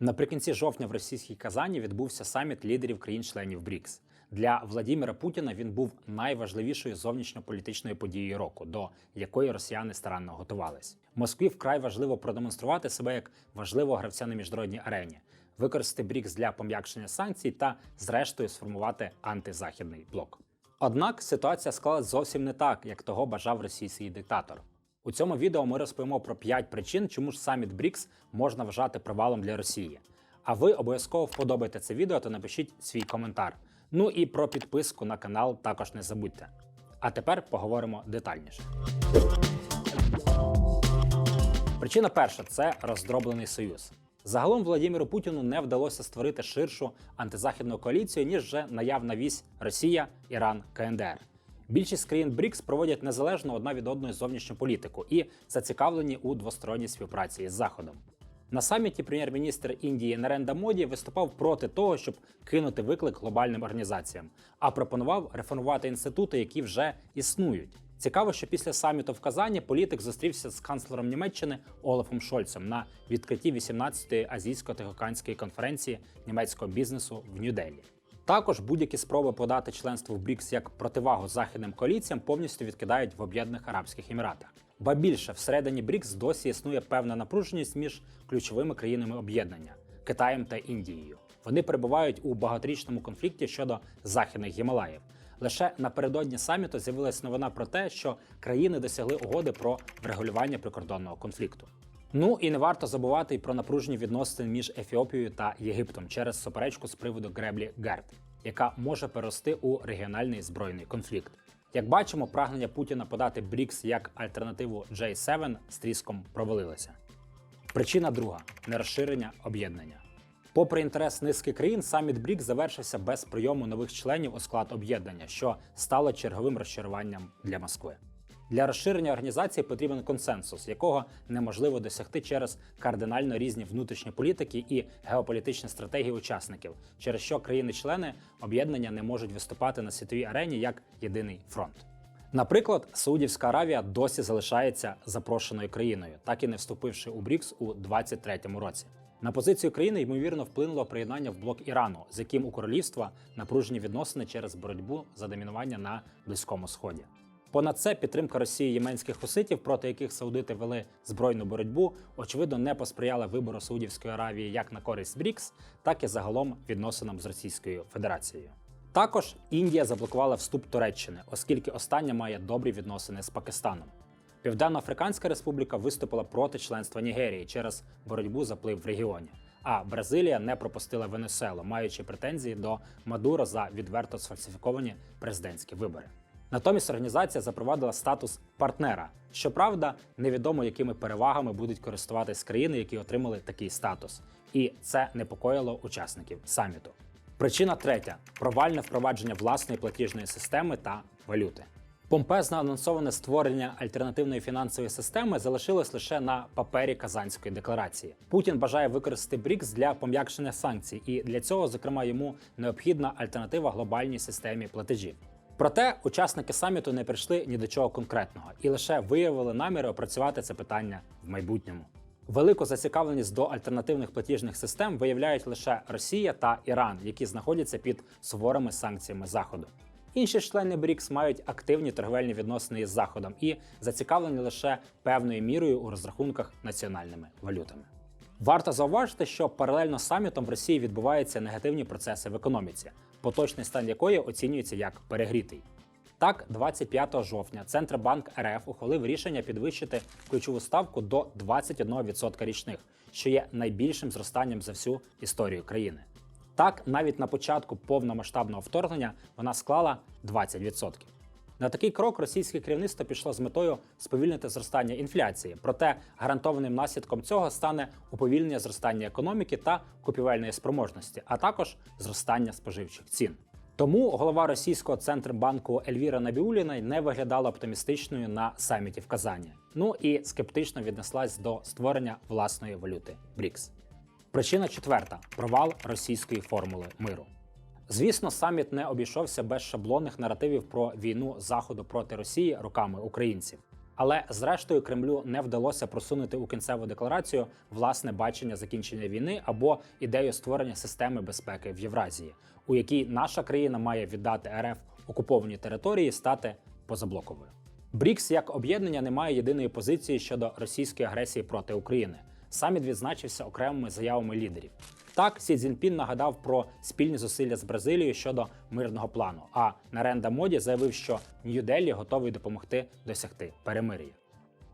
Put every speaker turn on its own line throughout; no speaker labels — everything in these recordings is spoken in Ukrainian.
Наприкінці жовтня в російській Казані відбувся саміт лідерів країн-членів БРІКС. Для Владіміра Путіна він був найважливішою зовнішньополітичною подією року, до якої росіяни старанно готувались. Москві вкрай важливо продемонструвати себе як важливого гравця на міжнародній арені, використати БРІКС для пом'якшення санкцій та, зрештою, сформувати антизахідний блок. Однак ситуація склалась зовсім не так, як того бажав російський диктатор. У цьому відео ми розповімо про 5 причин, чому ж саміт БРІКС можна вважати провалом для Росії. А ви обов'язково вподобайте це відео та напишіть свій коментар. Ну і про підписку на канал також не забудьте. А тепер поговоримо детальніше. Причина перша це роздроблений союз. Загалом Владимиру Путіну не вдалося створити ширшу антизахідну коаліцію, ніж вже наявна вісь Росія, Іран, КНДР. Більшість країн БРІКС проводять незалежно одна від одної зовнішню політику і зацікавлені у двосторонній співпраці із Заходом. На саміті прем'єр-міністр Індії Наренда Моді виступав проти того, щоб кинути виклик глобальним організаціям, а пропонував реформувати інститути, які вже існують. Цікаво, що після саміту в Казані політик зустрівся з канцлером Німеччини Олафом Шольцем на відкритті 18-ї азійсько-тихоокеанської конференції німецького бізнесу в Нью-Делі. Також будь-які спроби подати членство в БРІКС як противагу західним коаліціям повністю відкидають в Об'єднаних Арабських Еміратах. Ба більше всередині БРІКС досі існує певна напруженість між ключовими країнами об'єднання Китаєм та Індією. Вони перебувають у багаторічному конфлікті щодо західних Гімалаїв. Лише напередодні саміту з'явилась новина про те, що країни досягли угоди про врегулювання прикордонного конфлікту. Ну і не варто забувати й про напружені відносини між Ефіопією та Єгиптом через суперечку з приводу греблі Герд, яка може перерости у регіональний збройний конфлікт. Як бачимо, прагнення Путіна подати БРІКС як альтернативу J7 з тріском провалилося. Причина друга нерозширення об'єднання. Попри інтерес низки країн, саміт БРІКС завершився без прийому нових членів у склад об'єднання, що стало черговим розчаруванням для Москви. Для розширення організації потрібен консенсус, якого неможливо досягти через кардинально різні внутрішні політики і геополітичні стратегії учасників, через що країни-члени об'єднання не можуть виступати на світовій арені як єдиний фронт. Наприклад, Саудівська Аравія досі залишається запрошеною країною, так і не вступивши у БРІКС у 2023 році. На позицію країни ймовірно вплинуло приєднання в блок Ірану, з яким у королівства напружені відносини через боротьбу за домінування на Близькому Сході. Понад це підтримка Росії єменських хуситів, проти яких саудити вели збройну боротьбу, очевидно, не посприяла вибору Саудівської Аравії як на користь БРІКС, так і загалом відносинам з Російською Федерацією. Також Індія заблокувала вступ Туреччини, оскільки остання має добрі відносини з Пакистаном. Південно-Африканська Республіка виступила проти членства Нігерії через боротьбу за вплив в регіоні. А Бразилія не пропустила Венесуелу, маючи претензії до Мадуро за відверто сфальсифіковані президентські вибори. Натомість організація запровадила статус партнера. Щоправда, невідомо якими перевагами будуть користуватись країни, які отримали такий статус, і це непокоїло учасників саміту. Причина третя провальне впровадження власної платіжної системи та валюти. Помпезно анонсоване створення альтернативної фінансової системи залишилось лише на папері Казанської декларації. Путін бажає використати БРІКС для пом'якшення санкцій, і для цього, зокрема, йому необхідна альтернатива глобальній системі платежів. Проте учасники саміту не прийшли ні до чого конкретного і лише виявили наміри опрацювати це питання в майбутньому. Велику зацікавленість до альтернативних платіжних систем виявляють лише Росія та Іран, які знаходяться під суворими санкціями Заходу. Інші члени БРІКС мають активні торговельні відносини із Заходом і зацікавлені лише певною мірою у розрахунках національними валютами. Варто зауважити, що паралельно з самітом в Росії відбуваються негативні процеси в економіці, поточний стан якої оцінюється як перегрітий. Так, 25 жовтня Центробанк РФ ухвалив рішення підвищити ключову ставку до 21% річних, що є найбільшим зростанням за всю історію країни. Так, навіть на початку повномасштабного вторгнення вона склала 20%. На такий крок російське керівництво пішло з метою сповільнити зростання інфляції, проте гарантованим наслідком цього стане уповільнення зростання економіки та купівельної спроможності, а також зростання споживчих цін. Тому голова російського центробанку Ельвіра Набіуліна не виглядала оптимістичною на саміті в Казані. Ну і скептично віднеслась до створення власної валюти БРІКС. Причина четверта провал російської формули миру. Звісно, саміт не обійшовся без шаблонних наративів про війну Заходу проти Росії руками українців. Але зрештою Кремлю не вдалося просунути у кінцеву декларацію власне бачення закінчення війни або ідею створення системи безпеки в Євразії, у якій наша країна має віддати РФ окуповані території, стати позаблоковою. БРІКС як об'єднання не має єдиної позиції щодо російської агресії проти України. Саміт відзначився окремими заявами лідерів. Так, Сі Цзіньпін нагадав про спільні зусилля з Бразилією щодо мирного плану. А Наренда Моді заявив, що Нью-Делі готовий допомогти досягти перемир'я.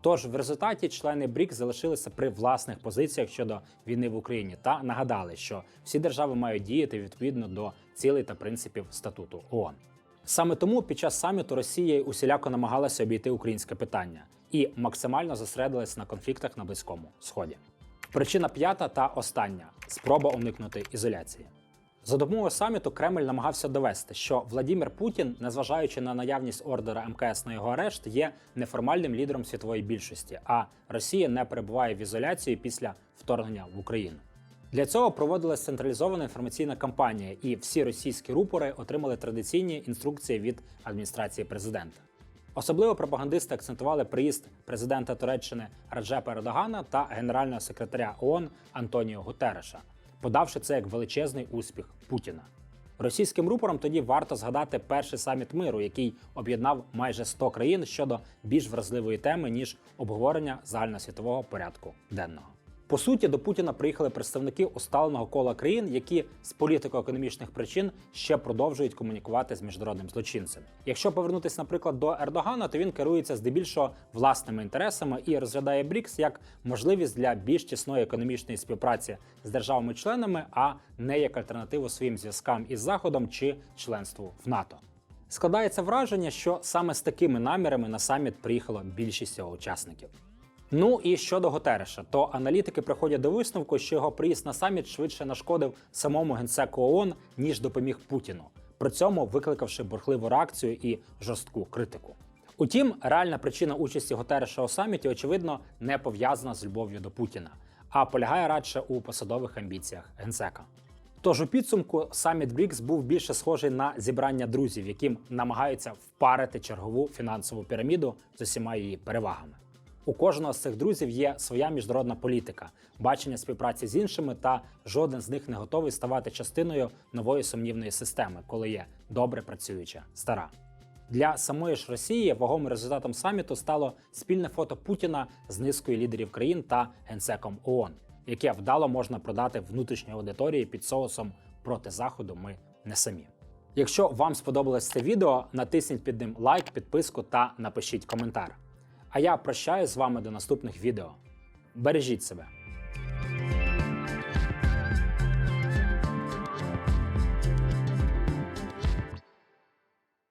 Тож в результаті члени БРІКС залишилися при власних позиціях щодо війни в Україні та нагадали, що всі держави мають діяти відповідно до цілей та принципів статуту ООН. Саме тому під час саміту Росія усіляко намагалася обійти українське питання і максимально зосередилась на конфліктах на близькому сході. Причина п'ята та остання спроба уникнути ізоляції. За допомогою саміту Кремль намагався довести, що Владімір Путін, незважаючи на наявність ордера МКС на його арешт, є неформальним лідером світової більшості, а Росія не перебуває в ізоляції після вторгнення в Україну. Для цього проводилась централізована інформаційна кампанія, і всі російські рупори отримали традиційні інструкції від адміністрації президента. Особливо пропагандисти акцентували приїзд президента Туреччини Раджепа Ердогана та генерального секретаря ООН Антоніо Гутереша, подавши це як величезний успіх Путіна. Російським рупорам тоді варто згадати перший саміт миру, який об'єднав майже 100 країн щодо більш вразливої теми ніж обговорення загальносвітового порядку денного. По суті, до Путіна приїхали представники усталеного кола країн, які з політико-економічних причин ще продовжують комунікувати з міжнародним злочинцем. Якщо повернутися, наприклад, до Ердогана, то він керується здебільшого власними інтересами і розглядає БРІКС як можливість для більш тісної економічної співпраці з державами-членами, а не як альтернативу своїм зв'язкам із Заходом чи членству в НАТО. Складається враження, що саме з такими намірами на саміт приїхала більшість його учасників. Ну і щодо Готереша, то аналітики приходять до висновку, що його приїзд на саміт швидше нашкодив самому генсеку ООН, ніж допоміг Путіну, при цьому викликавши бурхливу реакцію і жорстку критику. Утім, реальна причина участі Готереша у саміті, очевидно, не пов'язана з любов'ю до Путіна, а полягає радше у посадових амбіціях генсека. Тож у підсумку саміт БРІКС був більше схожий на зібрання друзів, яким намагаються впарити чергову фінансову піраміду з усіма її перевагами. У кожного з цих друзів є своя міжнародна політика, бачення співпраці з іншими, та жоден з них не готовий ставати частиною нової сумнівної системи, коли є добре працююча стара. Для самої ж Росії вагомим результатом саміту стало спільне фото Путіна з низкою лідерів країн та генсеком ООН, яке вдало можна продати внутрішньої аудиторії під соусом проти заходу. Ми не самі. Якщо вам сподобалось це відео, натисніть під ним лайк, підписку та напишіть коментар. А я прощаюсь з вами до наступних відео. Бережіть себе.